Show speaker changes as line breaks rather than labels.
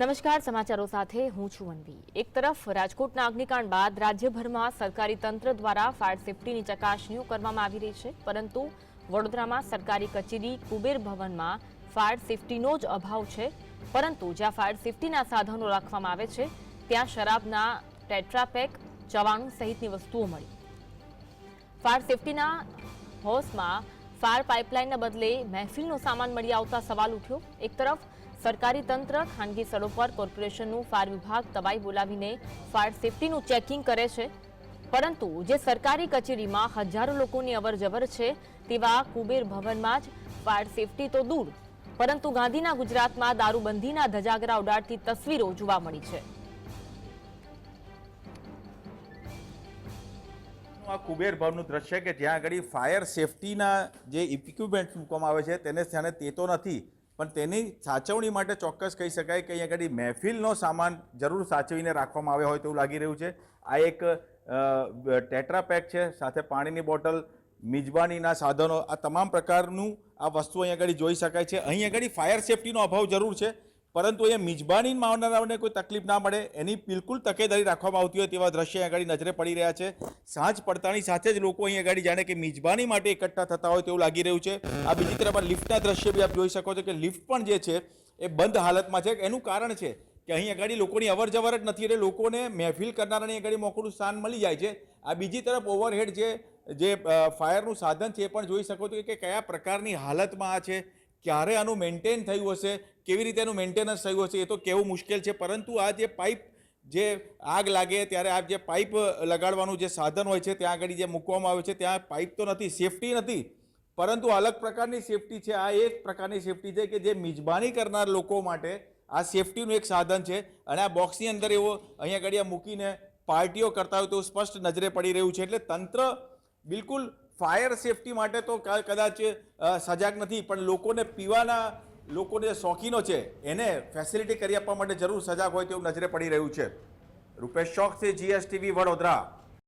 નમસ્કાર, સમાચારો સાથે હું છું અનવી. એક તરફ, રાજકોટના અગ્નિકાંડ બાદ રાજ્યભરમાં સરકારી તંત્ર દ્વારા ફાયર સેફટીની ચકાસણીઓ કરવામાં આવી રહી છે. પરંતુ વડોદરામાં સરકારી કચેરી, કુબેર ભવનમાં ફાયર સેફટીનો જ અભાવ છે. પરંતુ જ્યાં ફાયર સેફટીના સાધનો રાખવામાં આવે છે, ત્યાં શરાબના ટેટ્રાપેક, ચવાણું સહિતની વસ્તુઓ મળી. ફાયર સેફટીના હોસમાં ફાયર પાઇપલાઇનના બદલે મહેફિલનો સામાન મળી આવતા સવાલ ઉઠ્યો. એક તરફ સરકારી તંત્ર ખાનગી સ્થળો પર કોર્પોરેશનનું ફાયર વિભાગ તવાઈ બોલાવીને ફાયર સેફટીનું ચેકિંગ કરે છે. પરંતુ જે સરકારી કચેરીમાં હજારો લોકોની અવરજવર છે તેવા કુબેર ભવનમાં જ ફાયર સેફટી તો દૂર, પરંતુ ગાંધીના ગુજરાતમાં દારૂબંધીના ધજાગરા ઉડાડતી તસવીરો જોવા મળી છે.
આ કુબેર ભવનનું દ્રશ્ય કે જ્યાં આગળ ફાયર સેફટીના જે ઇક્વિપમેન્ટ મૂકવામાં આવે છે તેને સ્થાને તેતો નથી પણ તેની સાચવણી માટે ચોક્કસ કહી શકાય કે અહીંયા આગળ મહેફિલનો સામાન જરૂર સાચવીને રાખવામાં આવ્યો હોય તેવું લાગી રહ્યું છે. આ એક ટેટ્રાપેક છે, સાથે પાણીની બોટલ, મિજબાનીના સાધનો, આ તમામ પ્રકારનું આ વસ્તુ અહીંયા આગળ જોઈ શકાય છે. અહીં આગળ ફાયર સેફટીનો અભાવ જરૂર છે. પરંતુ અહીંયા મિજબાની માવનારાઓને કોઈ તકલીફ ના મળે, એની બિલકુલ તકેદારી રાખવામાં આવતી હોય તેવા દ્રશ્ય આગળ નજરે પડી રહ્યા છે. સાંજ પડતાની સાથે જ લોકો અહીં આગળ જાણે કે મિજબાની માટે એકઠા થતા હોય તેવું લાગી રહ્યું છે. આ બીજી તરફ લિફ્ટના દ્રશ્ય બી આપ જોઈ શકો છો કે લિફ્ટ પણ જે છે, એ બંધ હાલતમાં છે. એનું કારણ છે કે અહીં આગળ લોકોની અવર જવર જ નથી, એટલે લોકોને મહેફિલ કરનારાની આગળ મોકળું સ્થાન મળી જાય છે. આ બીજી તરફ ઓવરહેડ જે જે ફાયરનું સાધન છે એ પણ જોઈ શકો છો કે કયા પ્રકારની હાલતમાં આ છે, ક્યારે આનું મેન્ટેન થયું હશે કેવી રીતે એનું મેન્ટેનન્સ થયું હશે એ તો કહેવું મુશ્કેલ છે. પરંતુ આ જે પાઇપ જે આગ લાગે ત્યારે આ જે પાઇપ લગાડવાનું જે સાધન હોય છે, ત્યાં આગળ જે મૂકવામાં આવે છે, ત્યાં પાઇપ તો નથી સેફટી નથી. પરંતુ અલગ પ્રકારની સેફટી છે. આ એક પ્રકારની સેફટી છે કે જે મિજબાની કરનાર લોકો માટે આ સેફટીનું એક સાધન છે. અને આ બોક્સની અંદર એવો અહીંયા આ મૂકીને પાર્ટીઓ કરતા હોય તેવું સ્પષ્ટ નજરે પડી રહ્યું છે. એટલે તંત્ર બિલકુલ ફાયર સેફટી માટે તો કદાચ સજાગ નથી. પણ લોકોને પીવાના લોકોને જે શોખીનો છે, એને ફેસિલિટી કરી આપવા માટે જરૂર સજાગ હોય તેવું નજરે પડી રહ્યું છે. રૂપેશ છે જીએસટીવી વડોદરા.